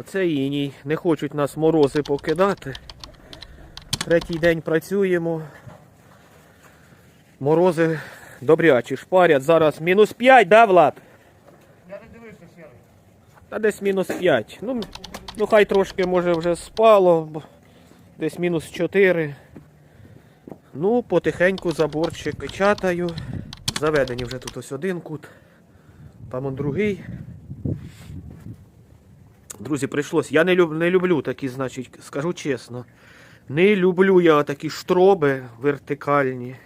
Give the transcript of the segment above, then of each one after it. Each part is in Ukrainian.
Оце іній. Не хочуть нас морози покидати. Третій день працюємо. Морози добрячі, шпарять. Зараз мінус 5, да, Влад? Я не дивився сірий. Та десь мінус 5. Ну, ну хай трошки може вже спало. Десь мінус 4. Ну, потихеньку заборчик печатаю. Заведені вже тут ось один кут. Там он другий. Друзі, прийшлось. Я не, люб, не люблю такі, значить, скажу чесно. Не люблю я такі штроби вертикальні.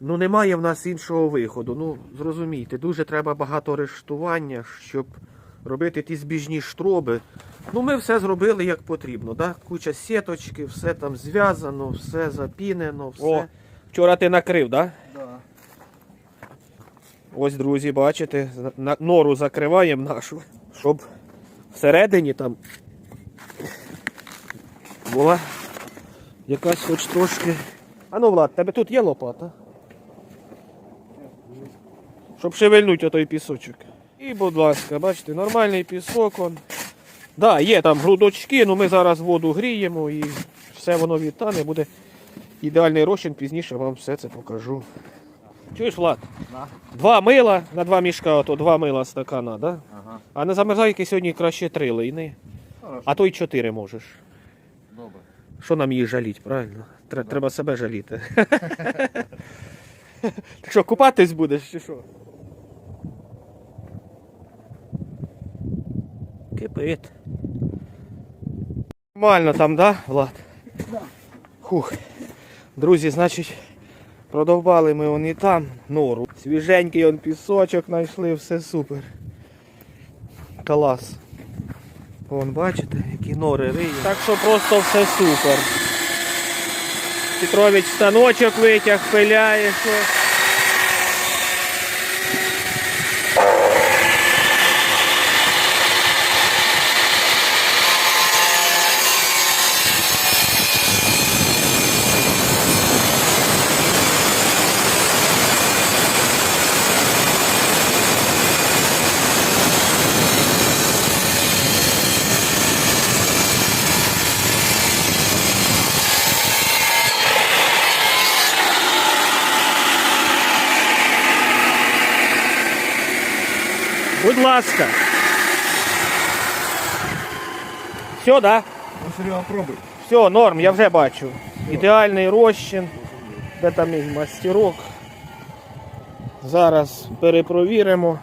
Ну, немає в нас іншого виходу. Ну, зрозумійте, дуже треба багато рештування, щоб робити ті збіжні штроби. Ну, ми все зробили як потрібно. Да? Куча сіточки, все там зв'язано, все запінено, все. О, вчора ти накрив, так? Да? Да. Ось, друзі, бачите, нору закриваємо нашу, щоб всередині там була якась хоч трошки. А ну, Влад, тебе тут є лопата? Щоб шевельнути отой пісочок. І, будь ласка, бачите, нормальний пісок. Он. Да, є там грудочки, але ми зараз воду гріємо і все воно відтане, буде ідеальний розчин, пізніше вам все це покажу. Чуєш, Влад? На. Два мила на два мішка, ото два мила стакана, да? Ага. А на замерзайки сьогодні краще три лийни, Хорошо. а то й чотири можеш. Добре. Що нам її жаліть, правильно? Тре- Треба себе жаліти. Так що, купатись будеш чи що? Кипить. Нормально там, да, Влад? Да. Хух. Друзі, значить, продовбали ми он і там нору. Свіженький он пісочок знайшли, все супер. Клас. Вон бачите, які нори риють. Так що просто все супер. Петрович станочок витяг, пиляє. Що. Будь ласка. Все, да? Ну, Серега, пробуй. Все, норм, я вже бачу. Ідеальний розчин. Де там мій мастерок? Зараз перепровіримо.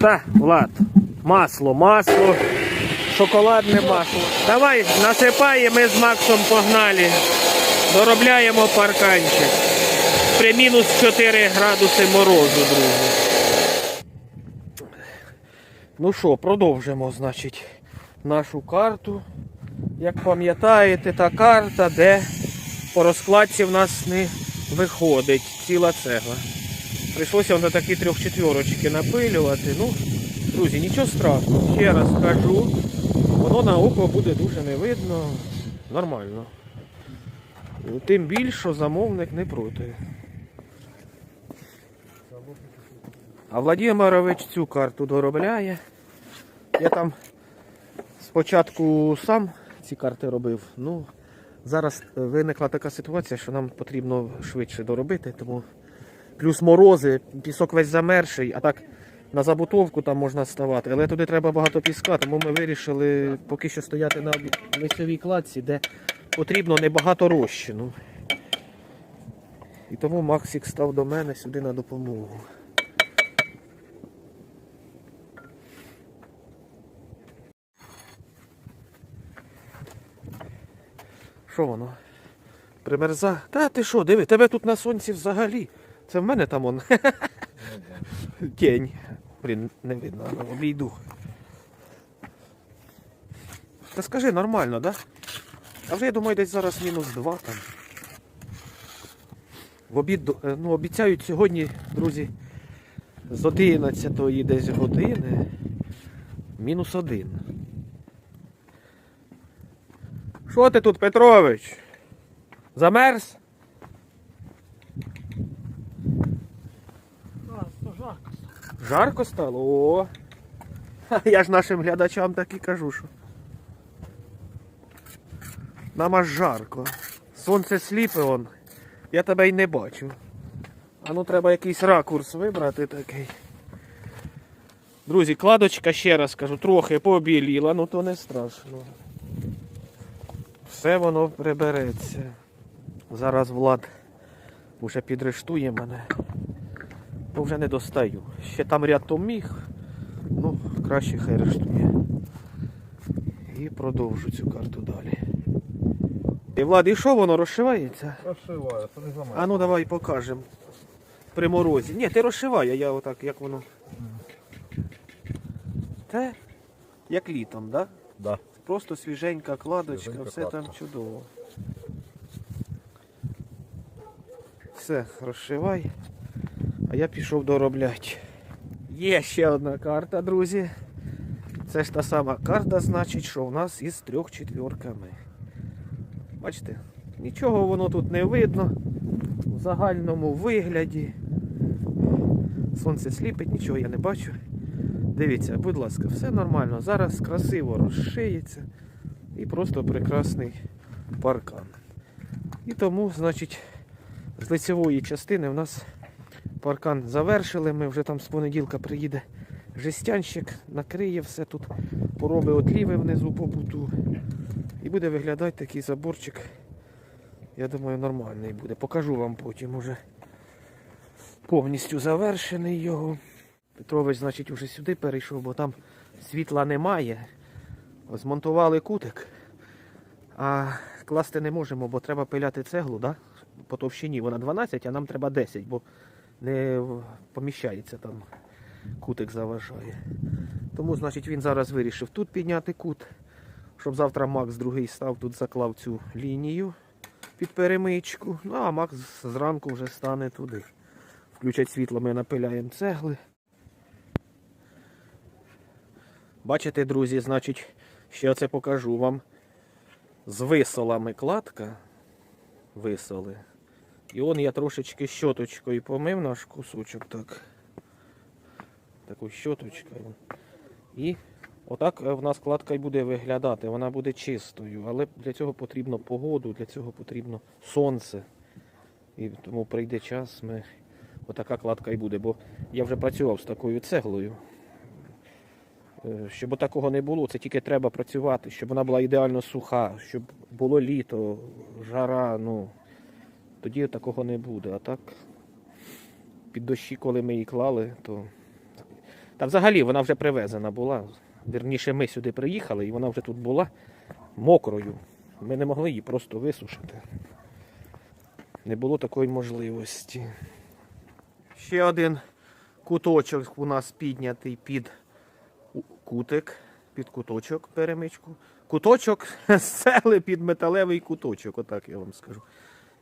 Та, Влад, масло, масло, шоколадне масло. Давай, насипай, ми з Максом погнали. Доробляємо парканчик. При мінус 4 градуси морозу, друзі. Ну що, продовжимо, значить, нашу карту. Як пам'ятаєте, та карта, де по розкладці в нас не виходить ціла цегла. Прийшлося на такі трьох-четвірочки напилювати. Ну, друзі, нічого страшного. Ще раз кажу, воно на око буде дуже не видно. Нормально. Тим більше, замовник не проти. А Владимирович цю карту доробляє. Я там спочатку сам ці карти робив. Ну, зараз виникла така ситуація, що нам потрібно швидше доробити, тому плюс морози, пісок весь замерший, а так на забутовку там можна ставати. Але туди треба багато піска, тому ми вирішили поки що стояти на лицевій кладці, де потрібно небагато розчину. І тому Максик став до мене сюди на допомогу. Що воно? Примерза? Та ти що, диви, тебе тут на сонці взагалі. Це в мене там он. Тінь. Блін, не видно, обійду. Та скажи, нормально, да? А вже я думаю, десь зараз мінус 2 там. В обід, е, ну, обіцяють сьогодні, друзі, з 11 десь години мінус 1. Що ти тут, Петрович? Замерз? Жарко. Жарко стало? О! Я ж нашим глядачам так і кажу, що. Нам аж жарко. Сонце сліпе он. Я тебе й не бачу. А ну треба якийсь ракурс вибрати такий. Друзі, кладочка, ще раз кажу, трохи побіліла, ну то не страшно. Все воно прибереться. Зараз Влад вже підрештує мене. Бо вже не достаю. Ще там рядом міг. Ну, краще хай рештує. І продовжу цю карту далі. І Влад, і що воно розшивається? Розшиваю, це не за А ну давай покажемо. При морозі. Ні, ти розшивай, а я отак, як воно. Те, як літом, так? Да? Да. Просто свіженька кладочка, Свіженька все там кладка. чудово. Все, розшивай. А я пішов доробляти. Є ще одна карта, друзі. Це ж та сама карта, значить, що в нас із трьох четвірками. Бачите, нічого воно тут не видно. В загальному вигляді. Сонце сліпить, нічого я не бачу. Дивіться, будь ласка, все нормально. Зараз красиво розшиється і просто прекрасний паркан. І тому, значить, з лицевої частини в нас паркан завершили. Ми вже там з понеділка приїде жестянщик, накриє все тут, поробить отліви внизу по буту. І буде виглядати такий заборчик. Я думаю, нормальний буде. Покажу вам потім уже повністю завершений його. Петрович, значить, уже сюди перейшов, бо там світла немає. Змонтували кутик, а класти не можемо, бо треба пиляти цеглу, да? по товщині вона 12, а нам треба 10, бо не поміщається там. Кутик заважає. Тому, значить, він зараз вирішив тут підняти кут, щоб завтра Макс другий став, тут заклав цю лінію під перемичку. Ну а Макс зранку вже стане туди. Включать світло, ми напиляємо цегли. Бачите, друзі, значить, ще оце покажу вам. З висолами кладка. Висоли. І он я трошечки щоточкою помив наш кусочок так. Таку щоточкою. І отак в нас кладка й буде виглядати. Вона буде чистою. Але для цього потрібно погоду, для цього потрібно сонце. І тому прийде час, ми отака кладка і буде. Бо я вже працював з такою цеглою. Е, Щоб такого не було, це тільки треба працювати, щоб вона була ідеально суха, щоб було літо, жара, ну тоді такого не буде. А так, під дощі, коли ми її клали, то. Та взагалі вона вже привезена була. Вірніше, ми сюди приїхали і вона вже тут була мокрою. Ми не могли її просто висушити. Не було такої можливості. Ще один куточок у нас піднятий під кутик, під куточок перемичку. Куточок з цегли під металевий куточок, отак я вам скажу.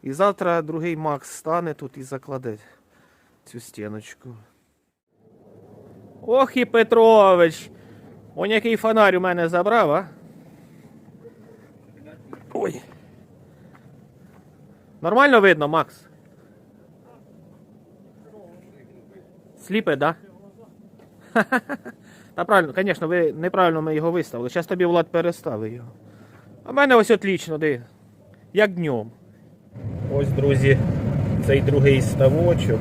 І завтра другий Макс стане тут і закладе цю стіночку. Ох і Петрович! Он який фонарь у мене забрав, а? Ой. Нормально видно, Макс? Сліпе, да? Та правильно, звісно, ви неправильно ми його виставили. Зараз тобі Влад переставить його. А в мене ось отлично, диви. Як днем. Ось, друзі, цей другий ставочок.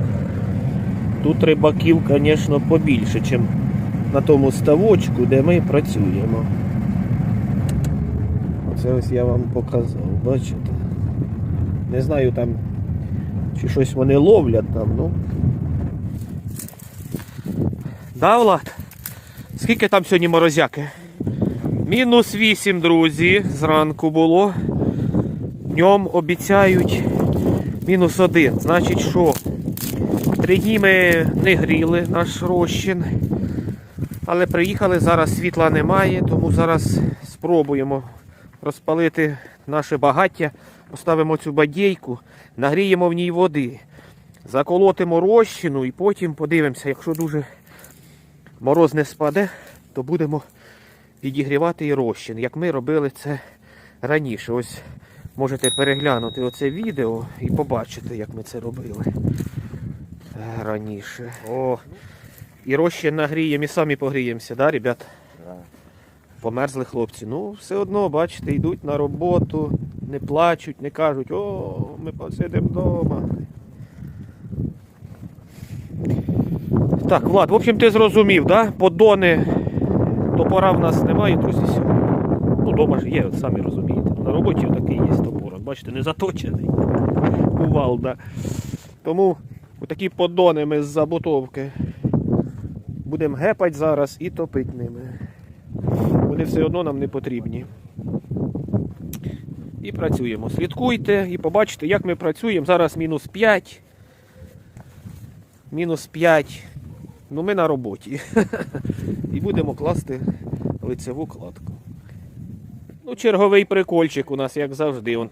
Тут рибаків, звісно, побільше, ніж на тому ставочку, де ми працюємо. Оце ось я вам показав, бачите? Не знаю там, чи щось вони ловлять там, ну. Да, Влад? Скільки там сьогодні морозяки? Мінус 8, друзі, зранку було. Днем обіцяють мінус 1. Значить, що? Три дні ми не гріли наш розчин. Але приїхали, зараз світла немає, тому зараз спробуємо розпалити наше багаття, поставимо цю бадійку, нагріємо в ній води, заколотимо розчину і потім подивимося, якщо дуже мороз не спаде, то будемо підігрівати і розчин, як ми робили це раніше. Ось можете переглянути оце відео і побачити, як ми це робили е, раніше. О, І розчин нагріємо, і самі погріємося, да, ребят? Померзли хлопці. Ну, все одно, бачите, йдуть на роботу, не плачуть, не кажуть, о, ми посидимо вдома. Так, Влад, в общем, ти зрозумів, да? Подони топора в нас немає, друзі. Ну, вдома ж є, самі розумієте. На роботі такий є топор. Бачите, не заточений. Кувалда. Тому такі подони ми з забутовки будемо гепати зараз і топити ними. Вони все одно нам не потрібні. І працюємо. Слідкуйте і побачите, як ми працюємо. Зараз мінус 5. Мінус 5. Ну ми на роботі. І будемо класти лицеву кладку. Ну, черговий прикольчик у нас, як завжди. Он.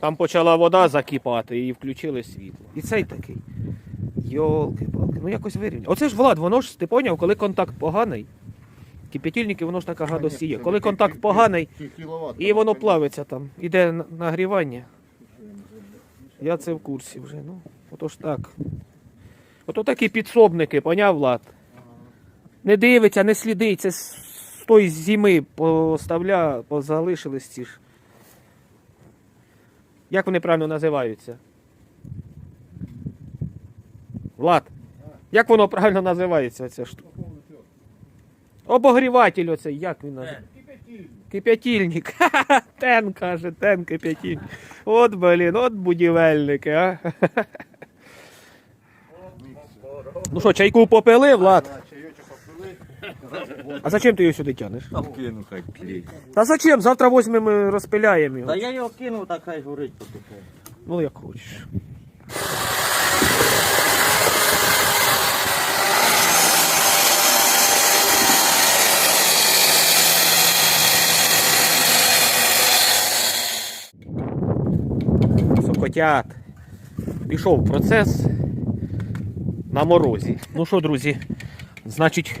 Там почала вода закипати і включили світло. І цей такий. Йолки-палки, ну якось вирівняв. Оце ж Влад, воно ж ти поняв, коли контакт поганий. Кип'ятильники, воно ж така гадость є. Коли контакт поганий, і воно плавиться там. Іде нагрівання. Я це в курсі вже. Ну, отож так. Ото такі підсобники, поняв Влад? Не дивиться, не слідить, це з тої зими поставля, позалишились ці ж. Як вони правильно називаються? Влад, як воно правильно називається оця штука? Обогріватель оцей, як він називається? Кип'ятильник. Ха-ха, Тен каже, тен кип'ятильник. От, блін, от будівельники, а. Ну що, чайку попили, Влад? А зачем ти його сюди тянеш? Там кину хай клей. Та зачем? Завтра візьмемо і розпиляємо його. Та я його кинув, так хай горить потихеньку. Ну, як хочеш. Сокотят. Пішов процес на морозі. Ну що, друзі, значить,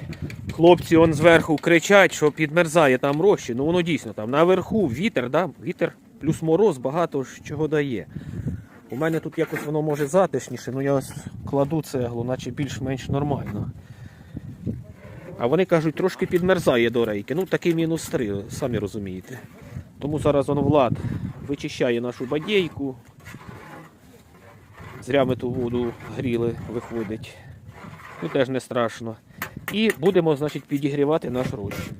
хлопці он зверху кричать, що підмерзає там рощі. Ну воно дійсно там наверху вітер, да? вітер плюс мороз багато чого дає. У мене тут якось воно може затишніше, ну я кладу цеглу, наче більш-менш нормально. А вони кажуть, трошки підмерзає до рейки. Ну такий мінус 3, самі розумієте. Тому зараз он Влад вичищає нашу бадєйку. Зря ми ту воду гріли, виходить. Ну теж не страшно. І будемо, значить, підігрівати наш розчин.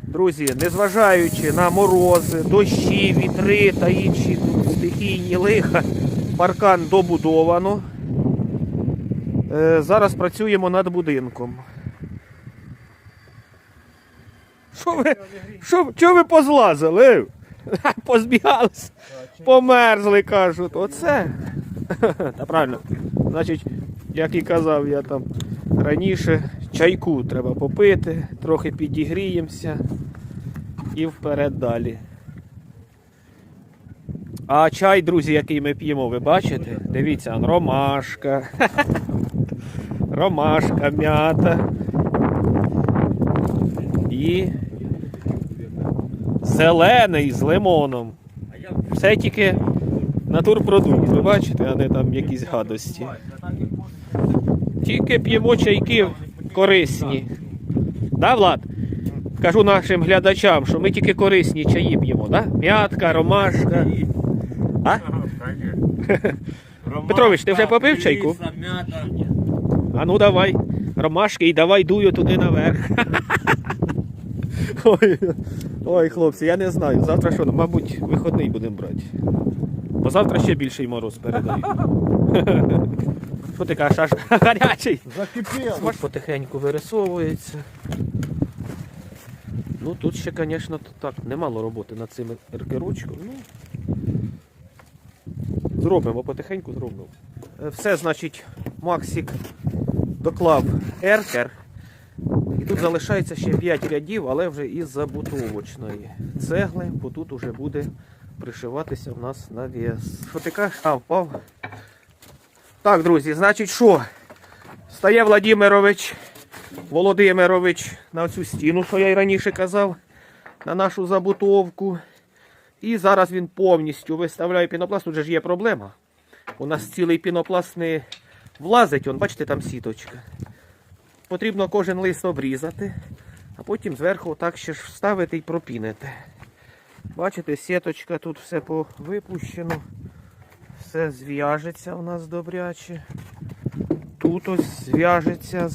Друзі, незважаючи на морози, дощі, вітри та інші стихійні лиха, паркан добудовано. Е, зараз працюємо над будинком. Що ви, що, чого ви позлазили? Позбігалися, померзли, кажуть. Оце. Та правильно. Значить, як і казав я там раніше, чайку треба попити, трохи підігріємося і вперед далі. А чай, друзі, який ми п'ємо, ви бачите? Дивіться, ромашка. Ромашка, м'ята. І зелений з лимоном. Все тільки натурпродукт, ви бачите, а не там якісь гадості. Тільки п'ємо чайки корисні. Да, Влад? Кажу нашим глядачам, що ми тільки корисні чаї п'ємо, да? М'ятка, ромашка. А? Петрович, ти вже попив чайку? А ну давай. Ромашки і давай дую туди наверх. Ой, ой, хлопці, я не знаю. Завтра що, мабуть, виходний будемо брати. Бо завтра ще більший мороз передаю. Що ти кажеш, аж гарячий? Закипел. Смак потихеньку вирисовується. Ну тут ще, звісно, так, немало роботи над цим еркерочком. Ну, зробимо, потихеньку зробимо. Е, Все, значить, Максик доклав еркер. І тут залишається ще 5 рядів, але вже із забутовочної цегли, бо тут вже буде пришиватися в нас навіс. Що ти кажеш? А, впав. Так, друзі, значить що? Стає Владимирович Володимирович на цю стіну, що я й раніше казав, на нашу забутовку. І зараз він повністю виставляє пінопласт. Тут же ж є проблема. У нас цілий пінопласт не влазить, он, бачите, там сіточка. потрібно кожен лист обрізати, а потім зверху так ще ж вставити і пропінити. Бачите, сіточка тут все повипущено. Все зв'яжеться у нас добряче. Тут ось зв'яжеться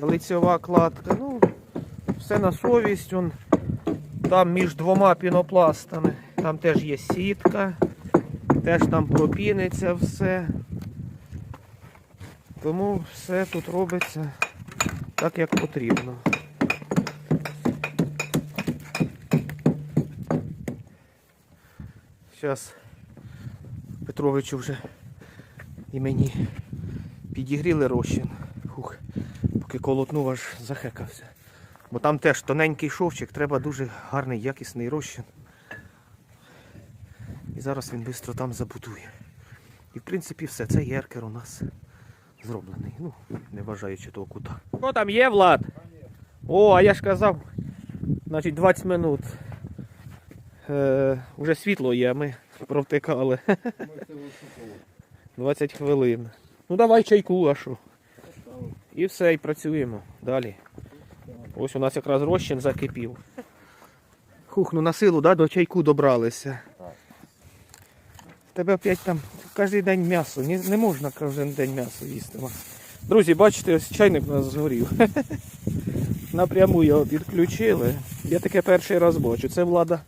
лицьова кладка. Ну, все на совість. Он, там між двома пінопластами. Там теж є сітка. Теж там пропіниться все. Тому все тут робиться так, як потрібно. Зараз Петровичу вже і мені підігріли розчин. Хух, поки колотнув, аж захекався. Бо там теж тоненький шовчик, треба дуже гарний, якісний розчин. І зараз він швидко там забудує. І в принципі все, цей еркер у нас зроблений. Ну, не вважаючи того кута. Що там є, Влад? О, а я ж казав. Значить 20 минут. Е, уже світло є, ми провтикали. 20 хвилин. Ну давай чайку, що? І все, і працюємо далі. Ось у нас якраз розчин закипів. Хух, ну на силу, да, до чайку добралися. Тебе опять там кожен день м'ясо. Не, не можна кожен день м'ясо їсти. Друзі, бачите, ось чайник у нас згорів. Напряму його підключили. Я таке перший раз бачу. Це влада.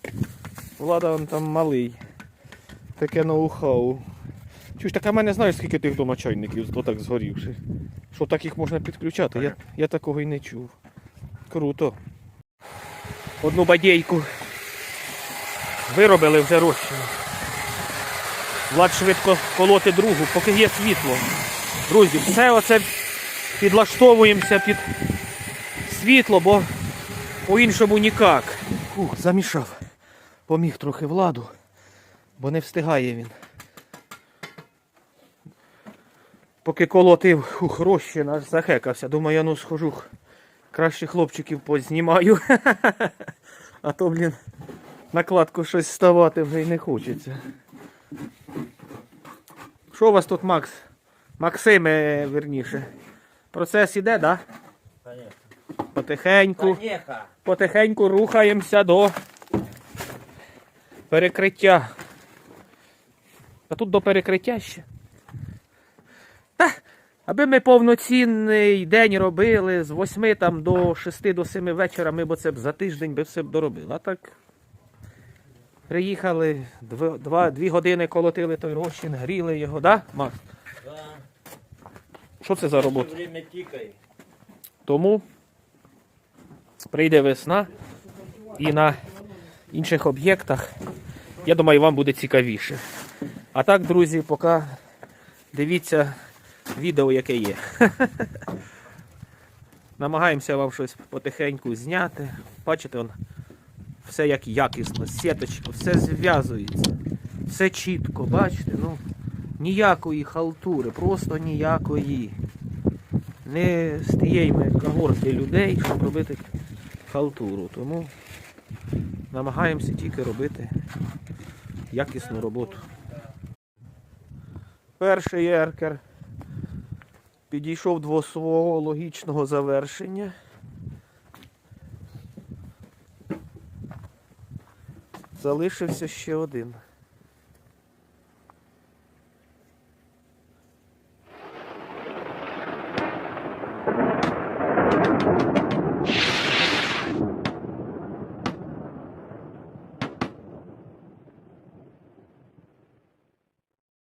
Влада он там малий. Таке ноу-хау. Чуєш, так а мене знаєш, скільки тих вдома чайників, то так згорівши. Що так їх можна підключати? Я, я такого і не чув. Круто. Одну бадейку виробили вже розчину. Влад швидко колоти другу, поки є світло. Друзі, все оце підлаштовуємося під світло, бо по-іншому ніяк. Фух, замішав. Поміг трохи владу, бо не встигає він. Поки колотив хух, розчин, аж захекався. Думаю, я ну схожу. Краще хлопчиків познімаю. А то, блін, накладку щось ставати вже й не хочеться. Що у вас тут, Макс? Максиме, верніше. Процес іде, так? Да? Конечно. Потихеньку. Потихеньку рухаємося до перекриття. А тут до перекриття ще. Та, аби ми повноцінний день робили з 8 там, до 6 до 7 вечора, ми б це б за тиждень би все б доробили. А так приїхали, дв- два, дві години колотили той розчин, гріли його, да, Макс? Да. Що це за робота? Время. Тому прийде весна і на інших об'єктах, я думаю, вам буде цікавіше. А так, друзі, поки дивіться відео, яке є. Намагаємося вам щось потихеньку зняти. Бачите, он, все як якісно, сіточка, все зв'язується, все чітко, бачите, ну, ніякої халтури, просто ніякої не з тієї когорти людей, щоб робити халтуру. Тому намагаємося тільки робити якісну роботу. Перший еркер підійшов до свого логічного завершення. Залишився ще один.